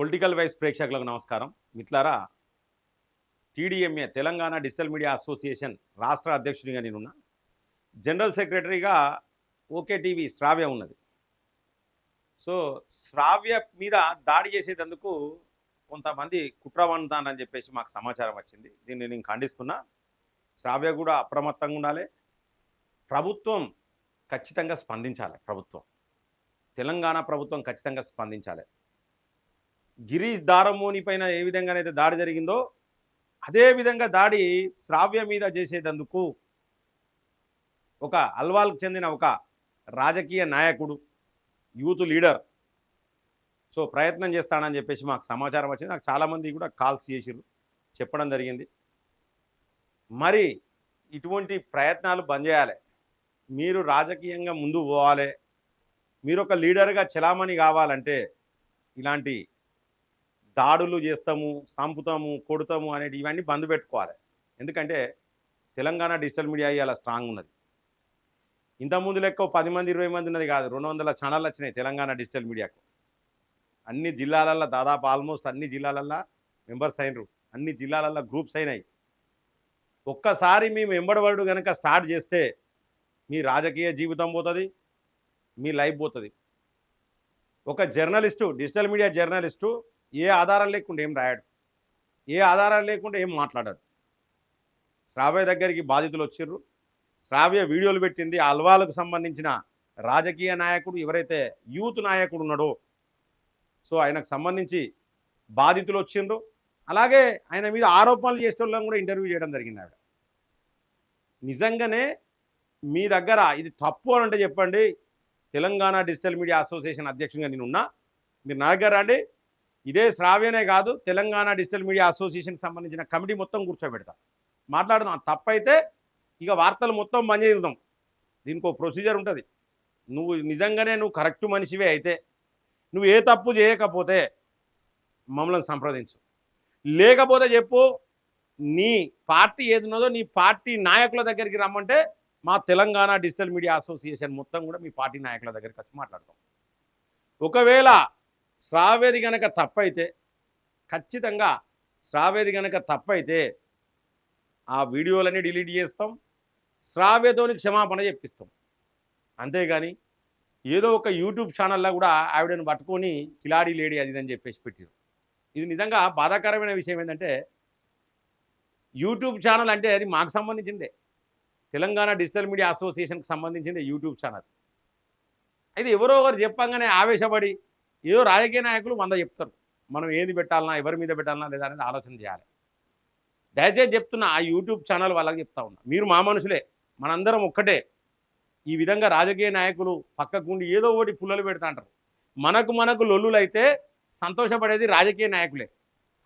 Political vice ప్రేక్షకులకు నమస్కారం. మిత్లారా TDMA Telangana digital media association రాష్ట్ర అధ్యక్షుడిగా నేనున్నా. జనరల్ సెక్రటరీగా ఓకే టీవీ శ్రావ్య ఉన్నది. సో శ్రావ్య మీద దాడి చేసేటందుకు కొంతమంది కుట్రవంతానని చెప్పేసి మాకు సమాచారం వచ్చింది. దీన్ని నేను ఖండిస్తున్నా. శ్రావ్య కూడా అప్రమత్తంగా ఉండాలి. ప్రభుత్వం ఖచ్చితంగా స్పందించాలి. ప్రభుత్వం. తెలంగాణ ప్రభుత్వం ఖచ్చితంగా స్పందించాలి. గిరీష్ దారమోని పైన ఏ విధంగానైతే దాడి జరిగిందో అదే విధంగా దాడి శ్రావ్య మీద చేసేటందుకు ఒక అల్వాల్కు చెందిన ఒక రాజకీయ నాయకుడు యూత్ లీడర్. సో ప్రయత్నం చేస్తాడని చెప్పేసి మాకు సమాచారం వచ్చింది. నాకు చాలామంది కూడా కాల్స్ చేసిరు చెప్పడం జరిగింది. మరి ఇటువంటి ప్రయత్నాలు బంద్ చేయాలి. మీరు రాజకీయంగా ముందు పోవాలి. మీరు ఒక లీడర్గా చలామణి కావాలంటే ఇలాంటి దాడులు చేస్తాము సంపుతాము కొడతాము అనేటి ఇవన్నీ బంద్ పెట్టుకోవాలి. ఎందుకంటే తెలంగాణ డిజిటల్ మీడియా ఇవాళ స్ట్రాంగ్ ఉన్నది. ఇంతకుముందు లెక్క పది మంది ఇరవై మంది ఉన్నది కాదు. రెండు వందల ఛానళ్ళు వచ్చినాయి తెలంగాణ డిజిటల్ మీడియాకు. అన్ని జిల్లాలల్లో దాదాపు ఆల్మోస్ట్ అన్ని జిల్లాలల్లో మెంబర్స్ అయినరు. అన్ని జిల్లాలల్లో గ్రూప్స్ అయినాయి. ఒక్కసారి మేము ఎంబడబడు కనుక స్టార్ట్ చేస్తే మీ రాజకీయ జీవితం పోతుంది మీ లైఫ్ పోతుంది. ఒక జర్నలిస్టు డిజిటల్ మీడియా జర్నలిస్టు ఏ ఆధారం లేకుండా ఏం రాయడు. ఏ ఆధారం లేకుండా ఏం మాట్లాడాడు. శ్రావ్య దగ్గరికి బాధితులు వచ్చిర్రు. శ్రావ్య వీడియోలు పెట్టింది. అల్వాలకు సంబంధించిన రాజకీయ నాయకుడు ఎవరైతే యూత్ నాయకుడు ఉన్నాడో సో ఆయనకు సంబంధించి బాధితులు వచ్చిండ్రు. అలాగే ఆయన మీద ఆరోపణలు చేసే వాళ్ళని కూడా ఇంటర్వ్యూ చేయడం జరిగింది ఆవిడ. నిజంగానే మీ దగ్గర ఇది తప్పు అని అంటే చెప్పండి. తెలంగాణ డిజిటల్ మీడియా అసోసియేషన్ అధ్యక్షుడిగా నేనున్నా మీరు నా దగ్గర రండి. ఇదే శ్రావ్యనే కాదు తెలంగాణ డిజిటల్ మీడియా అసోసియేషన్కి సంబంధించిన కమిటీ మొత్తం కూర్చోబెడతా. మాట్లాడదాం. తప్పైతే ఇక వార్తలు మొత్తం బంద్ చేద్దాం. దీనికి ప్రొసీజర్ ఉంటుంది. నువ్వు నిజంగానే నువ్వు కరెక్ట్ మనిషివే అయితే నువ్వు ఏ తప్పు చేయకపోతే మమ్మల్ని సంప్రదించు. లేకపోతే చెప్పు నీ పార్టీ ఏది ఉన్నదో నీ పార్టీ నాయకుల దగ్గరికి రమ్మంటే మా తెలంగాణ డిజిటల్ మీడియా అసోసియేషన్ మొత్తం కూడా మీ పార్టీ నాయకుల దగ్గరికి వచ్చి మాట్లాడతాం. ఒకవేళ శ్రావేది గనక తప్పైతే ఖచ్చితంగా శ్రావేది గనక తప్పైతే ఆ వీడియోలన్నీ డిలీట్ చేస్తాం శ్రావ్యతోని క్షమాపణ చెప్పిస్తాం. అంతేగాని ఏదో ఒక యూట్యూబ్ ఛానల్లో కూడా ఆవిడను పట్టుకొని కిలాడి లేడీ అది అని చెప్పేసి పెట్టారు. ఇది నిజంగా బాధాకరమైన విషయం ఏంటంటే యూట్యూబ్ ఛానల్ అంటే అది మాకు సంబంధించిందే. తెలంగాణ డిజిటల్ మీడియా అసోసియేషన్కి సంబంధించిందే యూట్యూబ్ ఛానల్. అయితే ఎవరో ఒకరు చెప్పంగానే ఆవేశపడి ఏదో రాజకీయ నాయకులు వంద చెప్తారు. మనం ఏది పెట్టాలన్నా ఎవరి మీద పెట్టాలన్నా లేదా అనేది ఆలోచన చేయాలి. దయచేసి చెప్తున్నా ఆ యూట్యూబ్ ఛానల్ వాళ్ళకి చెప్తా ఉన్నా. మీరు మా మనుషులే. మనందరం ఒక్కటే. ఈ విధంగా రాజకీయ నాయకులు పక్కకుండి ఏదో ఒకటి పుల్లలు పెడతా అంటారు. మనకు మనకు లొల్లులైతే సంతోషపడేది రాజకీయ నాయకులే.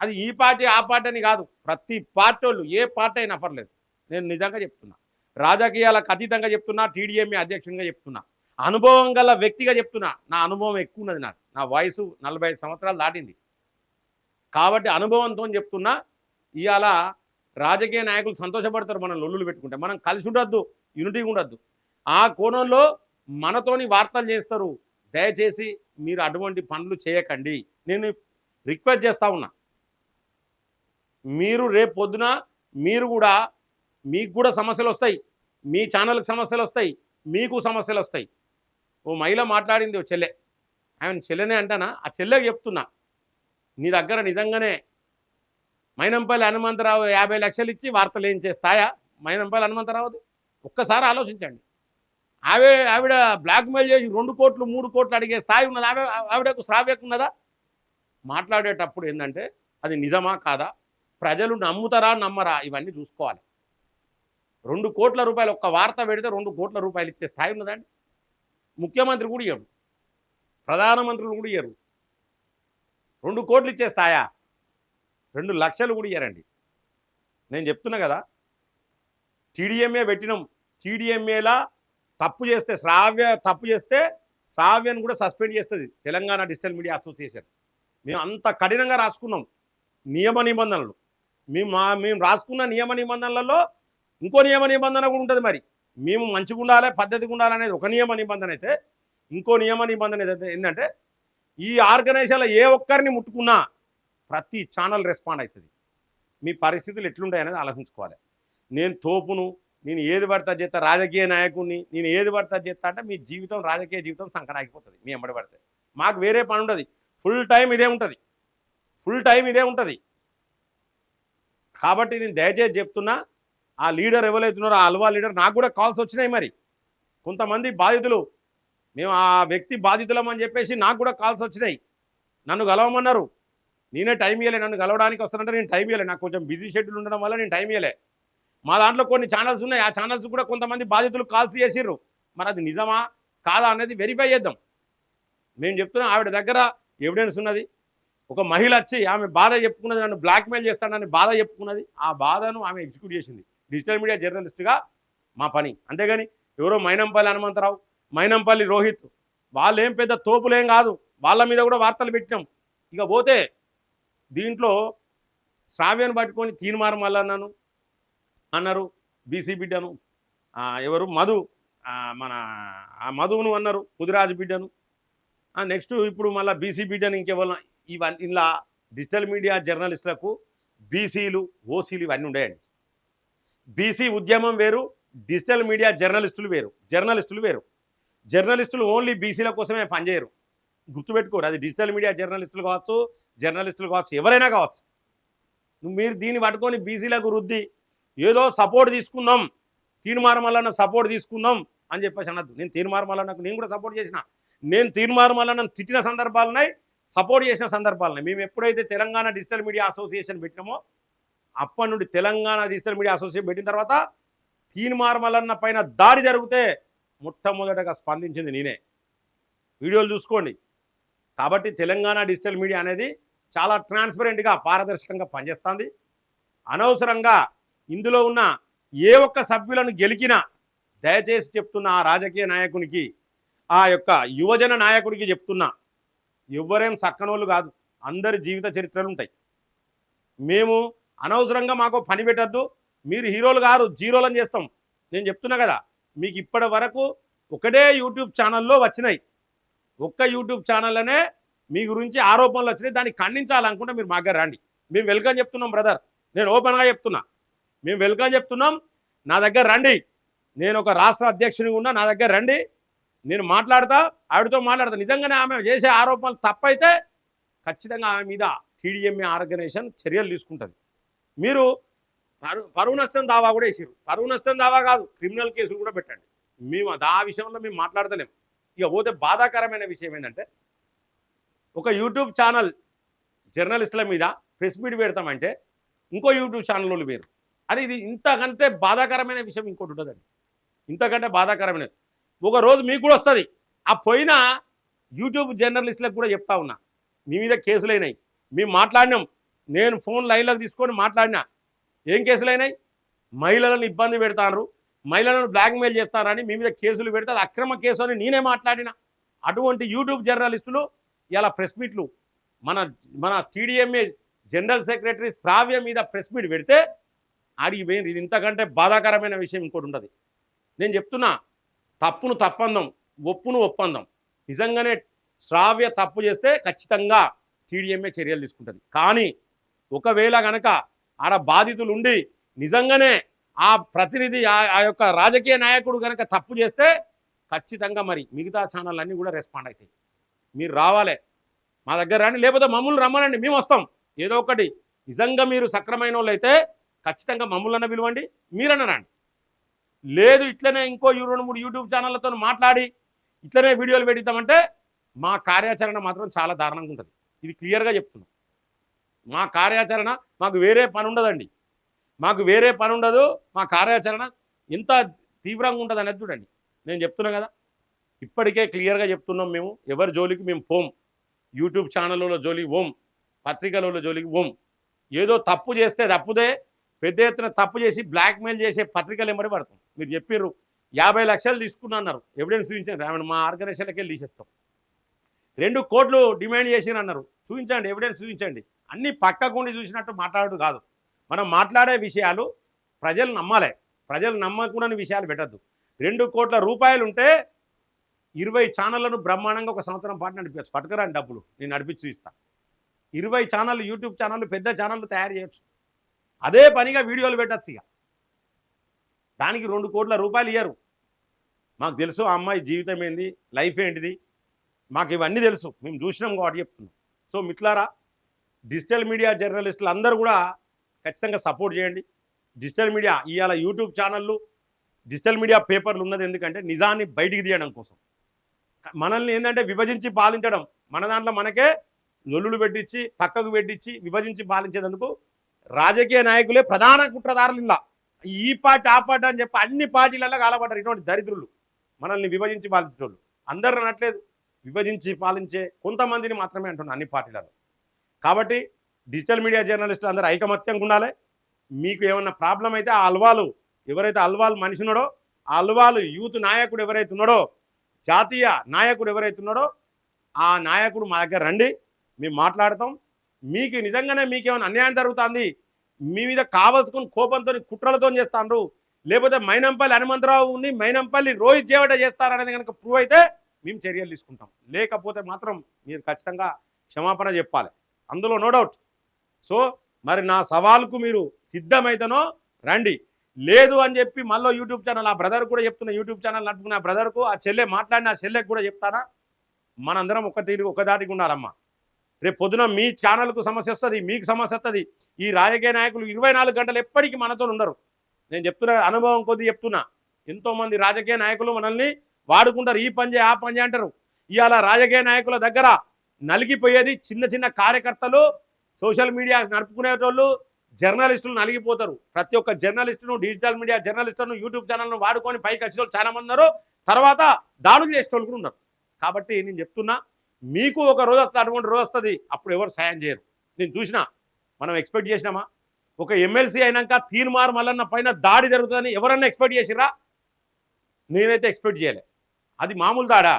అది ఈ పార్టీ ఆ పార్టీ అని కాదు. ప్రతి పార్టీ వాళ్ళు ఏ పార్టీ అయినా పర్లేదు. నేను నిజంగా చెప్తున్నా. రాజకీయాలకు అతీతంగా చెప్తున్నా టీడీఎంఏ అధ్యక్షునిగా చెప్తున్నా. అనుభవం గల వ్యక్తిగా చెప్తున్నా నా అనుభవం ఎక్కువ ఉన్నది నాకు. నా వయసు నలభై ఐదు సంవత్సరాలు దాటింది. కాబట్టి అనుభవంతో చెప్తున్నా ఇవాళ రాజకీయ నాయకులు సంతోషపడతారు మనం లొల్లులు పెట్టుకుంటే. మనం కలిసి ఉండొద్దు యూనిటీగా ఉండొద్దు. ఆ కోణంలో మనతోని వార్తలు చేస్తారు. దయచేసి మీరు అటువంటి పనులు చేయకండి. నేను రిక్వెస్ట్ చేస్తా ఉన్నా. మీరు రేపు పొద్దున మీరు కూడా మీకు కూడా సమస్యలు వస్తాయి. మీ ఛానల్కి సమస్యలు వస్తాయి. మీకు సమస్యలు వస్తాయి. ఓ మహిళ మాట్లాడింది ఓ చెల్లె. ఆమె చెల్లెనే అంటానా? ఆ చెల్లెకి చెప్తున్నా. నీ దగ్గర నిజంగానే మైనంపల్లి హనుమంతరావు యాభై లక్షలు ఇచ్చి వార్తలు ఏం చేస్తాయా? మైనంపల్లి హనుమంతరావుది? ఒక్కసారి ఆలోచించండి. ఆవిడ ఆవిడ బ్లాక్మెయిల్ చేసి రెండు కోట్లు మూడు కోట్లు అడిగే స్థాయి ఉన్నది? ఆవిడ ఆవిడకు శ్రావ్యకు ఉన్నదా? మాట్లాడేటప్పుడు ఏంటంటే అది నిజమా కాదా? ప్రజలు నమ్ముతారా నమ్మరా? ఇవన్నీ చూసుకోవాలి. రెండు కోట్ల రూపాయలు ఒక్క వార్త పెడితే రెండు కోట్ల రూపాయలు ఇచ్చే స్థాయి ఉన్నదండి ముఖ్యమంత్రి కూడా ఇవ్వరు ప్రధానమంత్రులు కూడా ఇయ్యరు. రెండు కోట్లు ఇచ్చేస్తాయా? రెండు లక్షలు కూడా ఇయ్యరండి. నేను చెప్తున్నా కదా టీడీఎంఏ పెట్టినాం. టీడీఎంఏలా తప్పు చేస్తే శ్రావ్య తప్పు చేస్తే శ్రావ్యను కూడా సస్పెండ్ చేస్తుంది తెలంగాణ డిజిటల్ మీడియా అసోసియేషన్. మేము అంత కఠినంగా రాసుకున్నాం నియమ నిబంధనలు. మేము మా మేము రాసుకున్న నియమ నిబంధనలలో ఇంకో నియమ నిబంధన కూడా ఉంటుంది మరి. మేము మంచిగా ఉండాలి పద్ధతిగా ఉండాలనేది ఒక నియమ నిబంధన అయితే ఇంకో నియమ నిబంధన ఏదైతే ఏంటంటే ఈ ఆర్గనైజేషన్లో ఏ ఒక్కరిని ముట్టుకున్నా ప్రతి ఛానల్ రెస్పాండ్ అవుతుంది. మీ పరిస్థితులు ఎట్లుంటాయి అనేది ఆలోచించుకోవాలి. నేను తోపును నేను ఏది పడతా చేస్తా రాజకీయ నాయకుడిని నేను ఏది పడతా చేస్తా అంటే మీ జీవితం రాజకీయ జీవితం సంకనాగిపోతుంది మీ ఎంబడి పడితే. మాకు వేరే పని ఉండదు. ఫుల్ టైం ఇదే ఉంటుంది. ఫుల్ టైం ఇదే ఉంటుంది. కాబట్టి నేను దయచేసి చెప్తున్నా ఆ లీడర్ ఎవరైతున్నారో ఆ అల్వా లీడర్ నాకు కూడా కాల్స్ వచ్చినాయి మరి. కొంతమంది బాధితులు మేము ఆ వ్యక్తి బాధితులమని చెప్పేసి నాకు కూడా కాల్స్ వచ్చినాయి. నన్ను కలవమన్నారు. నేనే టైం ఇవ్వలే నన్ను కలవడానికి వస్తానంటే నేను టైం ఇవ్వలే నాకు కొంచెం బిజీ షెడ్యూల్ ఉండడం వల్ల నేను టైం ఇవ్వలే మా దాంట్లో కొన్ని ఛానల్స్ ఉన్నాయి. ఆ ఛానల్స్ కూడా కొంతమంది బాధితులు కాల్స్ చేసిర్రు. మరి అది నిజమా? కాదా అనేది వెరిఫై చేద్దాం. మేము చెప్తున్నాం ఆవిడ దగ్గర ఎవిడెన్స్ ఉన్నది. ఒక మహిళ వచ్చి ఆమె బాధ చెప్పుకున్నది నన్ను బ్లాక్మెయిల్ చేస్తానని బాధ చెప్పుకున్నది. ఆ బాధను ఆమె ఎగ్జిక్యూట్ చేసింది. డిజిటల్ మీడియా జర్నలిస్ట్గా మా పని. అంతేగాని ఎవరో మైనంపల్లి హనుమంతరావు మైనంపల్లి రోహిత్ వాళ్ళు ఏం పెద్ద తోపులేం కాదు. వాళ్ళ మీద కూడా వార్తలు పెట్టినాం. ఇక పోతే దీంట్లో శ్రావ్యను పట్టుకొని తీర్మానం మల్లన్నాను అన్నారు బీసీ బిడ్డను ఎవరు? మధు మన ఆ మధువును అన్నారు ముదిరాజు బిడ్డను. నెక్స్ట్ ఇప్పుడు మళ్ళీ బీసీ బిడ్డను ఇంకెవరు? ఇవన్నీ ఇలా డిజిటల్ మీడియా జర్నలిస్టులకు బీసీలు ఓసీలు ఇవన్నీ ఉండేయండి. బీసీ ఉద్యమం వేరు డిజిటల్ మీడియా జర్నలిస్టులు వేరు జర్నలిస్టులు వేరు. జర్నలిస్టులు ఓన్లీ బీసీల కోసమే పనిచేయరు. గుర్తుపెట్టుకోరు అది డిజిటల్ మీడియా జర్నలిస్టులు కావచ్చు జర్నలిస్టులు కావచ్చు ఎవరైనా కావచ్చు. నువ్వు మీరు దీన్ని పట్టుకొని బీసీలకు రుద్ది ఏదో సపోర్ట్ తీసుకుందాం తీర్మానం సపోర్ట్ తీసుకుందాం అని చెప్పేసి అనద్దు. నేను తీర్మానం నేను కూడా సపోర్ట్ చేసిన. నేను తీర్మానం తిట్టిన సందర్భాలున్నాయి సపోర్ట్ చేసిన సందర్భాలున్నాయి. మేము ఎప్పుడైతే తెలంగాణ డిజిటల్ మీడియా అసోసియేషన్ పెట్టినామో అప్పటి నుండి తెలంగాణ డిజిటల్ మీడియా అసోసియేషన్ పెట్టిన తర్వాత తీర్మార్మలన్న పైన దాడి జరిగితే మొట్టమొదటగా స్పందించింది నేనే. వీడియోలు చూసుకోండి. కాబట్టి తెలంగాణ డిజిటల్ మీడియా అనేది చాలా ట్రాన్స్పరెంట్గా పారదర్శకంగా పనిచేస్తుంది. అనవసరంగా ఇందులో ఉన్న ఏ ఒక్క సభ్యులను గెలికినా దయచేసి చెప్తున్న ఆ రాజకీయ నాయకునికి ఆ యొక్క యువజన నాయకుడికి చెప్తున్నా ఎవ్వరేం సక్కనోళ్ళు కాదు. అందరి జీవిత చరిత్రలు ఉంటాయి మేము అనవసరంగా మాకు పని పెట్టద్దు. మీరు హీరోలు గారు జీరోలని చేస్తాం. నేను చెప్తున్నా కదా మీకు ఇప్పటి వరకు ఒకటే యూట్యూబ్ ఛానల్లో వచ్చినాయి. ఒక్క యూట్యూబ్ ఛానల్లోనే మీ గురించి ఆరోపణలు వచ్చినాయి. దాన్ని ఖండించాలనుకుంటే మీరు మా దగ్గర రండి. మేము వెల్కమ్ చెప్తున్నాం బ్రదర్. నేను ఓపెన్గా చెప్తున్నా. మేము వెల్కమ్ చెప్తున్నాం. నా దగ్గర రండి. నేను ఒక రాష్ట్ర అధ్యక్షునిగా ఉన్నా నా దగ్గర రండి. నేను మాట్లాడతా ఆవిడతో మాట్లాడతా. నిజంగానే ఆమె చేసే ఆరోపణలు తప్పైతే ఖచ్చితంగా ఆమె మీద టీడీఎంఏ ఆర్గనైజేషన్ చర్యలు తీసుకుంటుంది. మీరు పరువు నష్టం దావా కూడా వేసారు పరువు నష్టం దావా కాదు క్రిమినల్ కేసులు కూడా పెట్టండి. మేము అది ఆ విషయంలో మేము మాట్లాడతలేం. ఇక పోతే బాధాకరమైన విషయం ఏంటంటే ఒక యూట్యూబ్ ఛానల్ జర్నలిస్టుల మీద ప్రెస్ మీట్ పెడతామంటే ఇంకో యూట్యూబ్ ఛానల్ వాళ్ళు వేరు. అని ఇది ఇంతకంటే బాధాకరమైన విషయం ఇంకోటి ఉంటుందండి. ఇంతకంటే బాధాకరమైన. ఒక రోజు మీకు కూడా వస్తుంది. ఆ పోయిన యూట్యూబ్ జర్నలిస్టులకు కూడా చెప్తా ఉన్నా. మీ మీద కేసులైనాయి మేము మాట్లాడినాం. నేను ఫోన్ లైన్లోకి తీసుకొని మాట్లాడినా. ఏం కేసులైనాయి మహిళలను ఇబ్బంది పెడతారు మహిళలను బ్లాక్మెయిల్ చేస్తారని మీ మీద కేసులు పెడితే అక్రమ కేసు అని నేనే మాట్లాడిన. అటువంటి యూట్యూబ్ జర్నలిస్టులు ఇలా ప్రెస్ మీట్లు మన మన టీడీఎంఏ జనరల్ సెక్రటరీ శ్రావ్య మీద ప్రెస్ మీట్ పెడితే అడిగిపోయింది ఇది ఇంతకంటే బాధాకరమైన విషయం ఇంకోటి ఉండదు. నేను చెప్తున్నా తప్పును తప్పందం ఒప్పును ఒప్పందం. నిజంగానే శ్రావ్య తప్పు చేస్తే ఖచ్చితంగా టీడీఎంఏ చర్యలు తీసుకుంటుంది. కానీ ఒకవేళ గనక ఆడ బాధితులు ఉండి నిజంగానే ఆ ప్రతినిధి ఆ- ఆ యొక్క రాజకీయ నాయకుడు కనుక తప్పు చేస్తే ఖచ్చితంగా మరి మిగతా ఛానల్ అన్నీ కూడా రెస్పాండ్ అవుతాయి. మీరు రావాలి. మా దగ్గర రండి. లేకపోతే మమ్మల్ని రమ్మనండి. మేము వస్తాం. ఏదో ఒకటి. నిజంగా మీరు సక్రమైన వాళ్ళు అయితే ఖచ్చితంగా మమ్మల్ని పిలవండి. మీరన్న రండి. లేదు ఇట్లనే ఇంకో రెండు మూడు యూట్యూబ్ ఛానళ్ళతో మాట్లాడి ఇట్లనే వీడియోలు పెడతామంటే మా కార్యాచరణ మాత్రం చాలా దారుణంగా ఉంటుంది. ఇది క్లియర్గా చెప్తున్నాం. మా కార్యాచరణ మాకు వేరే పని ఉండదండి. మాకు వేరే పని ఉండదు మా కార్యాచరణ ఎంత తీవ్రంగా ఉంటుంది అనేది చూడండి. నేను చెప్తున్నా కదా ఇప్పటికే క్లియర్గా చెప్తున్నాం మేము ఎవరి జోలికి మేము పోం. యూట్యూబ్ ఛానళ్ళలో జోలికి ఓం పత్రికలలో జోలికి ఓం ఏదో తప్పు చేస్తే తప్పుదే పెద్ద ఎత్తున తప్పు చేసి బ్లాక్మెయిల్ చేసే పత్రికలు ఎంబడి పడతాం. మీరు చెప్పిర్రు యాభై లక్షలు తీసుకున్నా అన్నారు ఎవిడెన్స్ చూపించండి. ఆమెను మా ఆర్గనైజేషన్కి వెళ్ళి తీసేస్తాం. రెండు కోట్లు డిమాండ్ చేసిన అన్నారు. చూపించండి ఎవిడెన్స్ చూపించండి. అన్ని పక్కకుండి చూసినట్టు మాట్లాడు కాదు. మనం మాట్లాడే విషయాలు ప్రజలు నమ్మాలి. ప్రజలు నమ్మకూడని విషయాలు పెట్టద్దు. రెండు కోట్ల రూపాయలు ఉంటే ఇరవై ఛానళ్ళను బ్రహ్మాండంగా ఒక సంవత్సరం పాటు నడిపించచ్చు పట్టుకురాని డబ్బులు నేను నడిపించి ఇస్తా ఇరవై ఛానళ్ళు యూట్యూబ్ ఛానళ్ళు పెద్ద ఛానళ్ళు తయారు చేయొచ్చు. అదే పనిగా వీడియోలు పెట్టచ్చు ఇక. దానికి రెండు కోట్ల రూపాయలు ఇయ్యరు. మాకు తెలుసు ఆ అమ్మాయి జీవితం ఏంది లైఫ్ ఏంటిది. మాకు ఇవన్నీ తెలుసు. మేము చూసినాం కాబట్టి చెప్తున్నాం. సో మిట్లారా డిజిటల్ మీడియా జర్నలిస్టులు అందరూ కూడా ఖచ్చితంగా సపోర్ట్ చేయండి. డిజిటల్ మీడియా ఇవాళ యూట్యూబ్ ఛానళ్ళు డిజిటల్ మీడియా పేపర్లు ఉన్నది ఎందుకంటే నిజాన్ని బయటికి తీయడం కోసం. మనల్ని ఏంటంటే విభజించి పాలించడం. మన దాంట్లో మనకే లొల్లులు పెట్టించి పక్కకు పెట్టించి విభజించి పాలించేందుకు రాజకీయ నాయకులే ప్రధాన కుట్రదారులు ఇలా. ఈ పార్టీ ఆ పార్టీ అని చెప్పి అన్ని పార్టీలలో కాలపడ్డారు ఇటువంటి దరిద్రులు. మనల్ని విభజించి పాలించేటోళ్ళు. అందరూ అనట్లేదు. విభజించి పాలించే కొంతమందిని మాత్రమే అంటున్నారు అన్ని పార్టీలలో. కాబట్టి డిజిటల్ మీడియా జర్నలిస్టులు అందరూ ఐకమత్యంగా ఉండాలి. మీకు ఏమన్నా ప్రాబ్లం అయితే ఆ అల్వాలు ఎవరైతే అల్వాలు మనిషి ఉన్నాడో ఆ అల్వాలు యూత్ నాయకుడు ఎవరైతే ఉన్నాడో జాతీయ నాయకుడు ఎవరైతే ఉన్నాడో ఆ నాయకుడు మా దగ్గర రండి మేము మాట్లాడతాం. మీకు నిజంగానే మీకేమైనా అన్యాయం జరుగుతుంది మీ మీద కావలసుకుని కోపంతో కుట్రలతో చేస్తాండ్రు లేకపోతే మైనంపల్లి హనుమంతరావుని మైనంపల్లి రోహిత్ జేవట చేస్తారనేది కనుక ప్రూవ్ అయితే మేము చర్యలు తీసుకుంటాం. లేకపోతే మాత్రం మీరు ఖచ్చితంగా క్షమాపణ చెప్పాలి. అందులో నో డౌట్ సో మరి నా సవాల్కు మీరు సిద్ధమైతేనో రండి. లేదు అని చెప్పి మళ్ళీ యూట్యూబ్ ఛానల్ ఆ బ్రదర్ కూడా చెప్తున్నా యూట్యూబ్ ఛానల్ నడుపుకున్న ఆ బ్రదర్కు ఆ చెల్లె మాట్లాడిన ఆ చెల్లెకి కూడా చెప్తానా? మనందరం ఒక తీరు ఒక దాటికి ఉండాలమ్మా. రేపు పొద్దున మీ ఛానల్కు సమస్య వస్తుంది మీకు సమస్య వస్తుంది. ఈ రాజకీయ నాయకులు ఇరవై నాలుగు గంటలు ఎప్పటికీ మనతో ఉండరు. నేను చెప్తున్నా అనుభవం కొద్ది చెప్తున్నా. ఎంతోమంది రాజకీయ నాయకులు మనల్ని వాడుకుంటారు. ఈ పని చేయి ఆ పని చేయి అంటారు. ఇవాళ రాజకీయ నాయకుల దగ్గర నలిగిపోయేది చిన్న చిన్న కార్యకర్తలు సోషల్ మీడియా నడుపుకునేటోళ్ళు జర్నలిస్టులు నలిగిపోతారు. ప్రతి ఒక్క జర్నలిస్టును డిజిటల్ మీడియా జర్నలిస్టులను యూట్యూబ్ ఛానల్ను వాడుకొని పైకి వచ్చిన వాళ్ళు చాలా మంది ఉన్నారు. తర్వాత దాడులు చేసేటోళ్ళు కూడా ఉన్నారు. కాబట్టి నేను చెప్తున్నా మీకు ఒక రోజు వస్తుంది అటువంటి రోజు వస్తుంది అప్పుడు ఎవరు సాయం చేయరు. నేను చూసినా మనం ఎక్స్పెక్ట్ చేసినామా? ఒక ఎమ్మెల్సీ అయినాక తీర్మార్ మల్లన్న పైన దాడి జరుగుతుందని ఎవరన్నా ఎక్స్పెక్ట్ చేసిరా నేనైతే ఎక్స్పెక్ట్ చేయలే. అది మామూలు దాడా?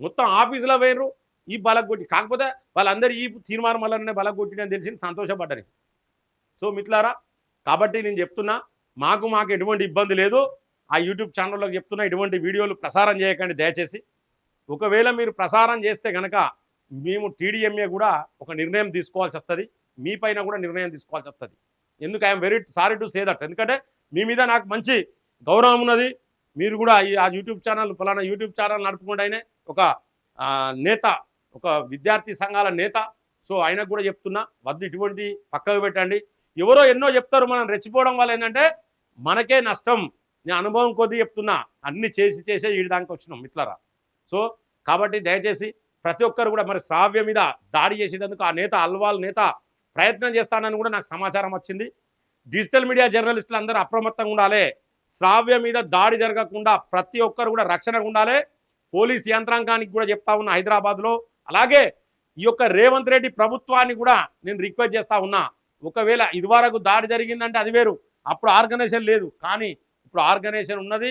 మొత్తం ఆఫీసులో పోయినరు ఈ బలగొట్టి కాకపోతే వాళ్ళందరూ ఈ తీర్మానం వల్లనే బలగొట్టిన అని తెలిసి సంతోషపడ్డారు సో మిట్లారా కాబట్టి నేను చెప్తున్నా మాకు మాకు ఎటువంటి ఇబ్బంది లేదు. ఆ యూట్యూబ్ ఛానల్లోకి చెప్తున్నా ఎటువంటి వీడియోలు ప్రసారం చేయకండి దయచేసి. ఒకవేళ మీరు ప్రసారం చేస్తే కనుక మేము టీడీఎంఏ కూడా ఒక నిర్ణయం తీసుకోవాల్సి వస్తుంది. మీ పైన కూడా నిర్ణయం తీసుకోవాల్సి వస్తుంది. ఎందుకు I'm very sorry to say that. ఎందుకంటే మీ మీద నాకు మంచి గౌరవం ఉన్నది. మీరు కూడా ఈ ఆ యూట్యూబ్ ఛానల్ ఫలానా యూట్యూబ్ ఛానల్ నడుపుకుంటేనే ఒక నేత ఒక విద్యార్థి సంఘాల నేత. సో ఆయనకు కూడా చెప్తున్నా వద్దు ఇటువంటి పక్కకు పెట్టండి. ఎవరో ఎన్నో చెప్తారు మనం రెచ్చిపోవడం వల్ల ఏంటంటే మనకే నష్టం. నేను అనుభవం కొద్దీ చెప్తున్నా అన్ని చేసి చేసే ఈ దానికి వచ్చినాం మిత్రరా సో కాబట్టి దయచేసి ప్రతి ఒక్కరు కూడా మరి శ్రావ్య మీద దాడి చేసేటందుకు ఆ నేత అల్వాల్ నేత ప్రయత్నం చేస్తానని కూడా నాకు సమాచారం వచ్చింది. డిజిటల్ మీడియా జర్నలిస్టులు అందరూ అప్రమత్తంగా ఉండాలి. శ్రావ్య మీద దాడి జరగకుండా ప్రతి ఒక్కరు కూడా రక్షణగా ఉండాలి. పోలీస్ యంత్రాంగానికి కూడా చెప్తా ఉన్న హైదరాబాద్లో. అలాగే ఈ యొక్క రేవంత్ రెడ్డి ప్రభుత్వాన్ని కూడా నేను రిక్వెస్ట్ చేస్తా ఉన్నా. ఒకవేళ ఇదివరకు దాడి జరిగిందంటే అది వేరు. అప్పుడు ఆర్గనైజేషన్ లేదు. కానీ ఇప్పుడు ఆర్గనైజేషన్ ఉన్నది.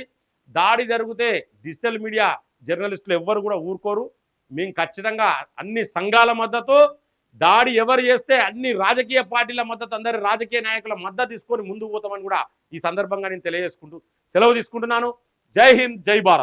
దాడి జరిగితే డిజిటల్ మీడియా జర్నలిస్టులు ఎవ్వరు కూడా ఊరుకోరు. మేము ఖచ్చితంగా అన్ని సంఘాల మద్దతు దాడి ఎవరు చేస్తే అన్ని రాజకీయ పార్టీల మద్దతు అందరి రాజకీయ నాయకుల మద్దతు తీసుకొని ముందుకు పోతామని కూడా ఈ సందర్భంగా నేను తెలియజేసుకుంటూ సెలవు తీసుకుంటున్నాను. జై హింద్ జై భారత్.